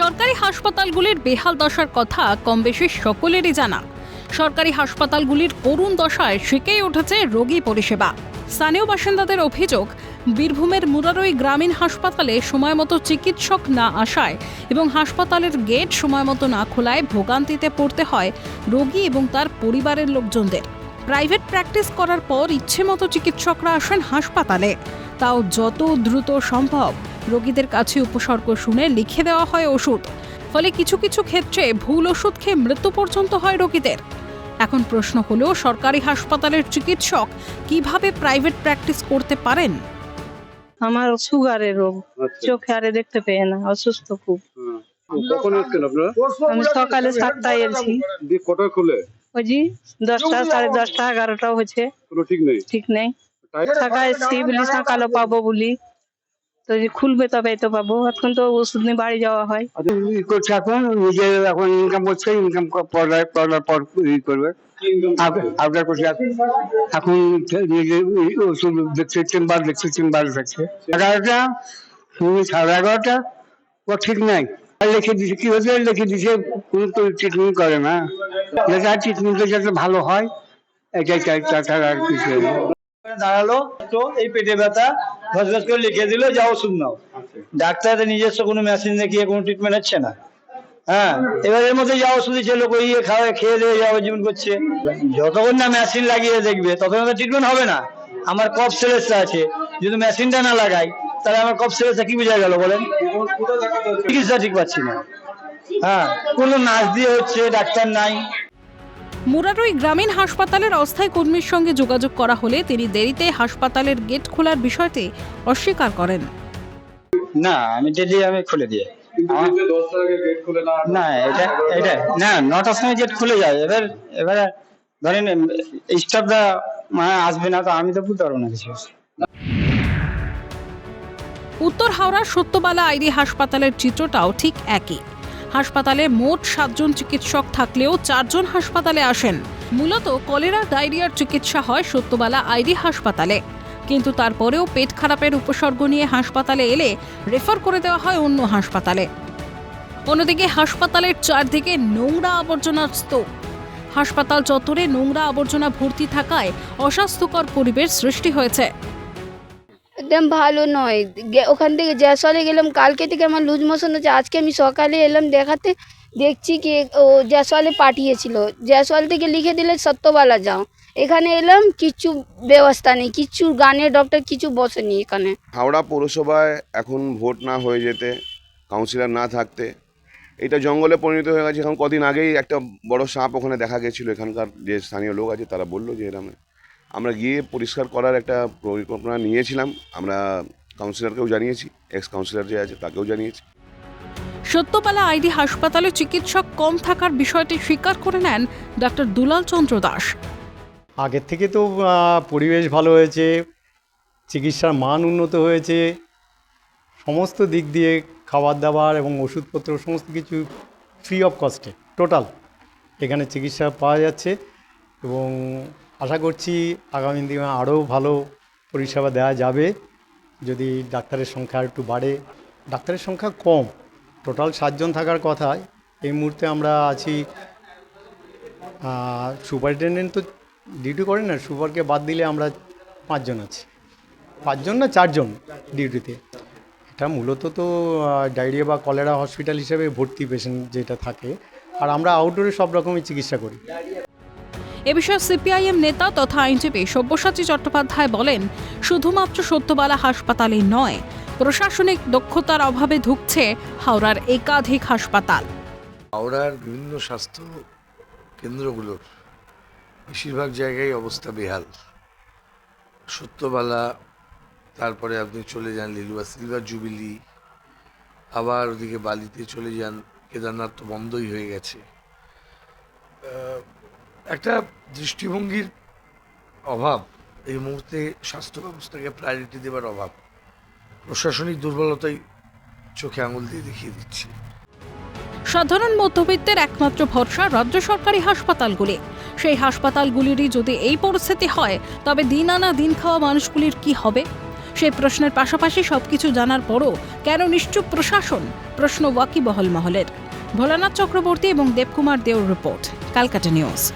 সরকারি হাসপাতালগুলির বেহাল দশার কথা কম বেশি সকলেরই জানা। সরকারি হাসপাতালগুলির করুণ দশায় শিখেই উঠেছে রোগী পরিষেবা। স্থানীয় বাসিন্দাদের অভিযোগ, বীরভূমের মুরারই গ্রামীণ হাসপাতালে সময় মতো চিকিৎসক না আসায় এবং হাসপাতালের গেট সময় মতো না খোলায় ভোগান্তিতে পড়তে হয় রোগী এবং তার পরিবারের লোকজনদের। প্রাইভেট প্র্যাকটিস করার পর ইচ্ছে মতো চিকিৎসকরা আসেন হাসপাতালে। তাও যত দ্রুত সম্ভব। রোগীদের কাছে উপসর্গ শুনে লিখে দেওয়া হয় ওষুধ। ফলে কিছু কিছু ক্ষেত্রে ভুল ওষুধ খেয়ে মৃত্যু পর্যন্ত হয় রোগীদের। এখন প্রশ্ন হলো সরকারি হাসপাতালের চিকিৎসক কীভাবে প্রাইভেট প্র্যাকটিস করতে পারেন? আমার সুগারের রোগ আচ্ছা। চোখে আরে দেখতে পেয়ে না অসুস্থ খুব। কখন এসছেন আপনারা? আমি সকালে সাতটায় এলছি কটা খুলে? ওই জি দশটা সাড়ে দশটা এগারোটা হয়েছে। কোনো ঠিক নেই? ঠিক নেই। বলি সকালে পাবো বলি। তো খুলবে তবে তো পাবো। এখন তো ওষুধ নিয়ে বাড়ি যাওয়া হয়। ই করছে এখন? নিজে এখন ইনকাম করছে ইনকাম পড়ার পড়ার পর ই করবে। আবদার করছে এখন এখন নিজে ওষুধ দেখছে চেম্বার দেখছে চেম্বার দেখছে। এগারোটা সাড়ে এগারোটা ও ঠিক নাই। আর লিখে দিছে কি হয়েছে? লিখে দিছে কোনো তো ট্রিটমেন্ট করে না। যেটা ট্রিটমেন্টটা যাতে ভালো হয় এটাই চাই তাছাড়া আর কিছু। দাঁড়াল তো এই পেটে ব্যথা ঘস ঘস করে লিখে দিল যা ওষুধ নাও। ডাক্তারের নিজস্ব কোনো মেশিন দেখিয়ে কোনো ট্রিটমেন্ট হচ্ছে না। হ্যাঁ এবার এর মধ্যে যা ওষুধ দিচ্ছে লোক ইয়ে খাওয়া খেয়ে দিয়ে যাওয়া জীবন করছে। যতক্ষণ না মেশিন লাগিয়ে দেখবে ততক্ষণ তো ট্রিটমেন্ট হবে না। আমার কফ সিরিজটা আছে যদি মেশিনটা না লাগাই তাহলে আমার কফ সিরিজটা কি বোঝা গেল বলেন? চিকিৎসা ঠিক পাচ্ছি না। হ্যাঁ কোনো নাচ দিয়ে হচ্ছে ডাক্তার নাই। মুরারই গ্রামীণ হাসপাতালের অস্থায়ী কর্মীর সঙ্গে যোগাযোগ করা হলে তিনি দেরিতে হাসপাতালের গেট খোলার বিষয়টি অস্বীকার করেন। না আমি ডেলি আমি খুলে দিয়ে না এটা এটা না নটার সময় গেট খুলে যায়। এবার এবার ধরেন স্টাফরা মানে আসবে না তো আমি তো বুঝতে পারব না কিছু। উত্তর হাওড়ার সত্যবালা আইডি হাসপাতালের চিত্রটাও ঠিক একই। হাসপাতালে মোট সাতজন চিকিৎসক থাকলেও চারজন হাসপাতালে আসেন। মূলত কলেরা, ডায়রিয়ার চিকিৎসা হয় সত্যবালা আইডি হাসপাতালে। কিন্তু তারপরেও পেট খারাপের উপসর্গ নিয়ে হাসপাতালে এলে রেফার করে দেওয়া হয় অন্য হাসপাতালে। অন্যদিকে হাসপাতালের চারদিকে নোংরা আবর্জনার স্তূপ। হাসপাতাল চত্বরে নোংরা আবর্জনা ভর্তি থাকায় অস্বাস্থ্যকর পরিবেশ সৃষ্টি হয়েছে। একদম ভালো নয়। ওখান থেকে জ্যাসলে গেলাম, কালকে থেকে আমার লুজ মোশন হচ্ছে। আজকে আমি সকালে এলাম দেখাতে, দেখছি কি ও জ্যাসওয়ালে পাঠিয়েছিল। জ্যাসওয়াল থেকে লিখে দিলে, সত্যবালা যাও। এখানে এলাম কিচ্ছু ব্যবস্থা নেই কিচ্ছু গানের ডক্টর কিছু বসেনি এখানে। হাওড়া পৌরসভায় এখন ভোট না হয়ে যেতে, কাউন্সিলর না থাকতে, এটা জঙ্গলে পরিণত হয়ে গেছে। এখন কদিন আগেই একটা বড় সাপ ওখানে দেখা গেছিল। এখানকার যে স্থানীয় লোক আছে, তারা বলল যে এরকম আমরা গিয়ে পরিষ্কার করার একটা পরিকল্পনা নিয়েছিলাম। আমরা কাউন্সিলরকেও জানিয়েছি এক্স কাউন্সিলর যে আছে তাকেও জানিয়েছি। সত্যপালা আইডি হাসপাতালে চিকিৎসক কম থাকার বিষয়টি স্বীকার করে নেন ডক্টর দুলাল চন্দ্র দাস। আগের থেকে তো পরিবেশ ভালো হয়েছে চিকিৎসার মান উন্নত হয়েছে সমস্ত দিক দিয়ে খাবার দাবার এবং ওষুধপত্র সমস্ত কিছু ফ্রি অফ কস্টে টোটাল এখানে চিকিৎসা পাওয়া যাচ্ছে এবং আশা করছি আগামী দিনে আরও ভালো পরিষেবা দেওয়া যাবে। যদি ডাক্তারের সংখ্যা একটু বাড়ে, ডাক্তারের সংখ্যা কম, টোটাল সাতজন থাকার কথা, এই মুহূর্তে আমরা আছি সুপারিনটেন্ডেন্ট তো ডিউটি করেন না, সুপারকে বাদ দিলে আমরা পাঁচজন আছি। পাঁচজন না চারজন ডিউটিতে? এটা মূলত তো ডায়রিয়া বা কলেরা হসপিটাল হিসেবে ভর্তি পেশেন্ট যেটা থাকে, আর আমরা আউটডোরে সব রকমই চিকিৎসা করি। এ বিষয়ে সিপিআইএম নেতা তথা আইনজীবী সব্যসাচী চট্টোপাধ্যায় বলেন, শুধুমাত্র সত্যবালা হাসপাতালে নয়, প্রশাসনিক দক্ষতার অভাবে ধুঁকছে হাওড়ার একাধিক হাসপাতাল। হাওড়ার বিভিন্ন স্বাস্থ্য কেন্দ্রগুলোর বেশিরভাগ জায়গায় অবস্থা বেহাল। সত্যবালা, তারপরে আপনি চলে যান লিলুয়া, সিলভার জুবিলি, আবার ওদিকে বালিতে চলে যান, কেদারনাথ তো বন্ধই হয়ে গেছে। একটা দৃষ্টিভঙ্গির অভাব। এই মুহূর্তে স্বাস্থ্য ব্যবস্থাকে প্রায়োরিটি দেওয়ার অভাব। প্রশাসনিক দুর্বলতাই চোখে আঙুল দিয়ে দেখিয়ে দিচ্ছে। সাধারণ মধ্যবিত্তের একমাত্র ভরসা রাজ্য সরকারি হাসপাতালগুলি। সেই হাসপাতালগুলিরই যদি এই পরিস্থিতি হয়, তবে দিন আনা দিন খাওয়া মানুষগুলির কি হবে? সেই প্রশ্নের পাশাপাশি সবকিছু জানার পরও কেন নিশ্চুপ প্রশাসন? প্রশ্ন ওয়াকিবহল মহলের। ভোলানাথ চক্রবর্তী এবং দেবকুমার দেওর রিপোর্ট ক্যালকাটা নিউজ।